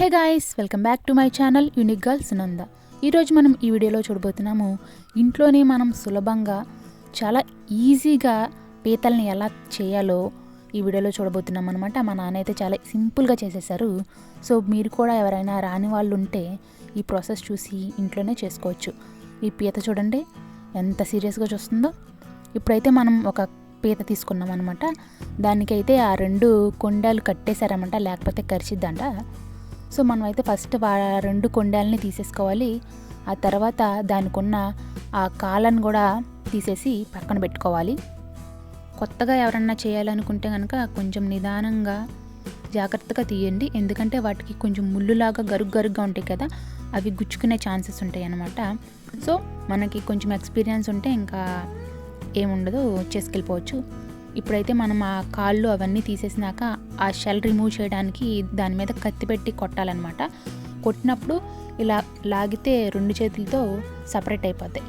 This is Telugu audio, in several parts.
Hey guys welcome back to my channel unique girls Nanda. ఈరోజు మనం ఈ వీడియోలో చూడబోతున్నాము ఇంట్లోనే మనం సులభంగా చాలా ఈజీగా పీతల్ని ఎలా చేయాలో ఈ వీడియోలో చూడబోతున్నాం అనమాట మా నాన్న అయితే చాలా సింపుల్గా చేసేసారు. సో మీరు కూడా ఎవరైనా రాని వాళ్ళు ఉంటే ఈ ప్రాసెస్ చూసి ఇంట్లోనే చేసుకోవచ్చు. ఈ పీత చూడండి ఎంత సీరియస్గా చూస్తుందో. ఇప్పుడైతే మనం ఒక పీత తీసుకున్నాం అనమాట దానికైతే ఆ రెండు కొండలు కట్టేశారన్నమాట లేకపోతే కరిచిద్దంట. సో మనమైతే ఫస్ట్ రెండు కొండాలని తీసేసుకోవాలి. ఆ తర్వాత దానికున్న ఆ కాలను కూడా తీసేసి పక్కన పెట్టుకోవాలి. కొత్తగా ఎవరన్నా చేయాలనుకుంటే కనుక కొంచెం నిదానంగా జాగ్రత్తగా తీయండి. ఎందుకంటే వాటికి కొంచెం ముళ్ళులాగా గరుగు గరుగ్గా ఉంటాయి కదా అవి గుచ్చుకునే ఛాన్సెస్ ఉంటాయి అన్నమాట. సో మనకి కొంచెం ఎక్స్పీరియన్స్ ఉంటే ఇంకా ఏముండదు చేసుకెళ్ళిపోవచ్చు. ఇప్పుడైతే మనం ఆ కాళ్ళు అవన్నీ తీసేసినాక ఆ షెల్ రిమూవ్ చేయడానికి దాని మీద కత్తి పెట్టి కొట్టాలన్నమాట. కొట్టినప్పుడు ఇలా లాగితే రెండు చేతులతో సపరేట్ అయిపోతాయి.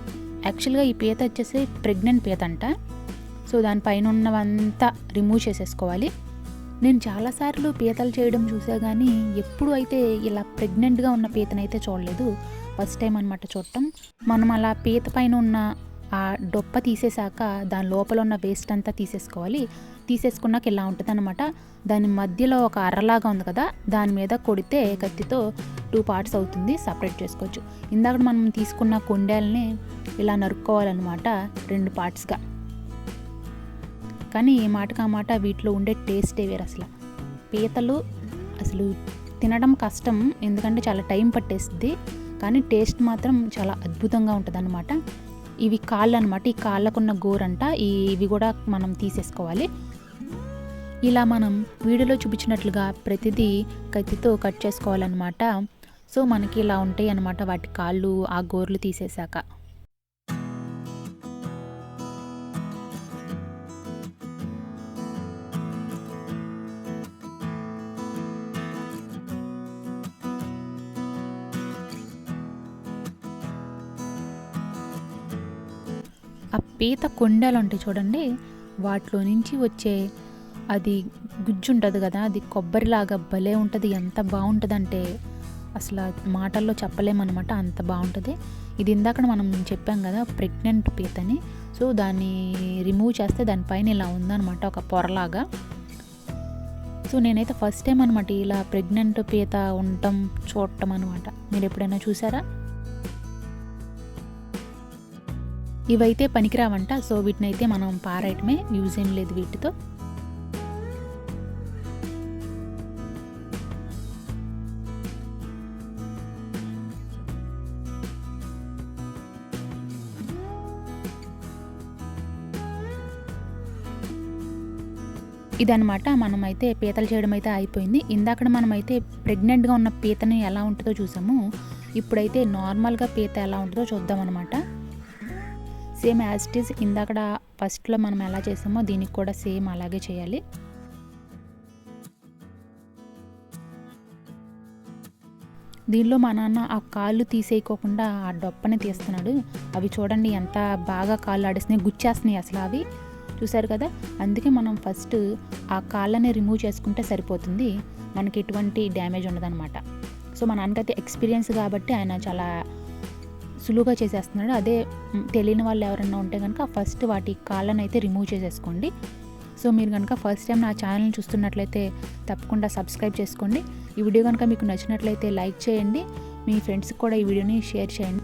యాక్చువల్గా ఈ పీత వచ్చేసి ప్రెగ్నెంట్ పీత అంట సో దానిపైన ఉన్నవంతా రిమూవ్ చేసేసుకోవాలి. నేను చాలాసార్లు పీతలు చేయడం చూసా కానీ ఎప్పుడు అయితే ఇలా ప్రెగ్నెంట్గా ఉన్న పీతనైతే చూడలేదు. ఫస్ట్ టైం అనమాట చూడటం. మనం అలా పీత పైన ఉన్న ఆ డొప్ప తీసేశాక దాని లోపల ఉన్న వేస్ట్ అంతా తీసేసుకోవాలి. తీసేసుకున్నాక ఇలా ఉంటుంది అనమాట దాని మధ్యలో ఒక అర్రలాగా ఉంది కదా దాని మీద కొడితే కత్తితో టూ పార్ట్స్ అవుతుంది సపరేట్ చేసుకోవచ్చు. ఇందాక మనం తీసుకున్న కుండేల్ని ఇలా నరుక్కోవాలన్నమాట రెండు పార్ట్స్గా కానీ ఏ మాటకు ఆ మాట వీటిలో ఉండే టేస్టే వేరు అసలు. పీతలు అసలు తినడం కష్టం ఎందుకంటే చాలా టైం పట్టేస్తుంది. కానీ టేస్ట్ మాత్రం చాలా అద్భుతంగా ఉంటుంది ఇవి కాళ్ళు అనమాట ఈ కాళ్ళకున్న గోరంట. ఇవి కూడా మనం తీసేసుకోవాలి. ఇలా మనం వీడియోలో చూపించినట్లుగా ప్రతిదీ కత్తితో కట్ చేసుకోవాలన్నమాట. సో మనకి ఇలా ఉంటాయి అన్నమాట వాటి కాళ్ళు ఆ గోర్లు తీసేశాక. పీత కొండలు ఉంటాయి చూడండి. వాటిలో నుంచి వచ్చే అది గుజ్జు ఉంటుంది కదా అది కొబ్బరిలాగా భలే ఉంటుంది. ఎంత బాగుంటుందంటే అసలు మాటల్లో చెప్పలేమన్నమాట అంత బాగుంటుంది. ఇది ఇందాక మనం చెప్పాం కదా ప్రెగ్నెంట్ పీతని. సో దాన్ని రిమూవ్ చేస్తే దానిపైన ఇలా ఉందన్నమాట ఒక పొరలాగా. సో నేనైతే ఫస్ట్ టైం అనమాట ఇలా ప్రెగ్నెంట్ పీత ఉండటం చూడటం అనమాట మీరు ఎప్పుడైనా చూసారా? ఇవైతే పనికిరావంట. సో వీటిని అయితే మనం పారాయటమే యూజ్ ఏం లేదు వీటితో. ఇదనమాట మనమైతే పీతలు చేయడం అయితే అయిపోయింది. ఇందాక మనమైతే ప్రెగ్నెంట్గా ఉన్న పీతని ఎలా ఉంటుందో చూసాము. ఇప్పుడైతే నార్మల్గా పీత ఎలా ఉంటుందో చూద్దాం అనమాట సేమ్ యాజ్ ఇట్ ఈజ్ ఇందాక ఫస్ట్లో మనం ఎలా చేసామో దీనికి కూడా సేమ్ అలాగే చేయాలి. దీనిలో మా నాన్న ఆ కాళ్ళు తీసేయకోకుండా ఆ డొప్పని తీస్తున్నాడు. అవి చూడండి ఎంత బాగా కాళ్ళు ఆడేస్తున్నాయి గుచ్చేస్తున్నాయి అసలు అవి. చూసారు కదా? అందుకే మనం ఫస్ట్ ఆ కాళ్ళని రిమూవ్ చేసుకుంటే సరిపోతుంది. మనకి ఎటువంటి డ్యామేజ్ ఉండదన్నమాట. సో మా నాన్నకైతే ఎక్స్పీరియన్స్ కాబట్టి ఆయన చాలా సులువుగా చేసేస్తున్నాడు. అదే తెలియని వాళ్ళు ఎవరన్నా ఉంటే కనుక ఫస్ట్ వాటి కాళ్ళను అయితే రిమూవ్ చేసేసుకోండి. సో మీరు కనుక ఫస్ట్ టైం నా ఛానల్ని చూస్తున్నట్లయితే తప్పకుండా సబ్స్క్రైబ్ చేసుకోండి. ఈ వీడియో కనుక మీకు నచ్చినట్లయితే లైక్ చేయండి. మీ ఫ్రెండ్స్కి కూడా ఈ వీడియోని షేర్ చేయండి.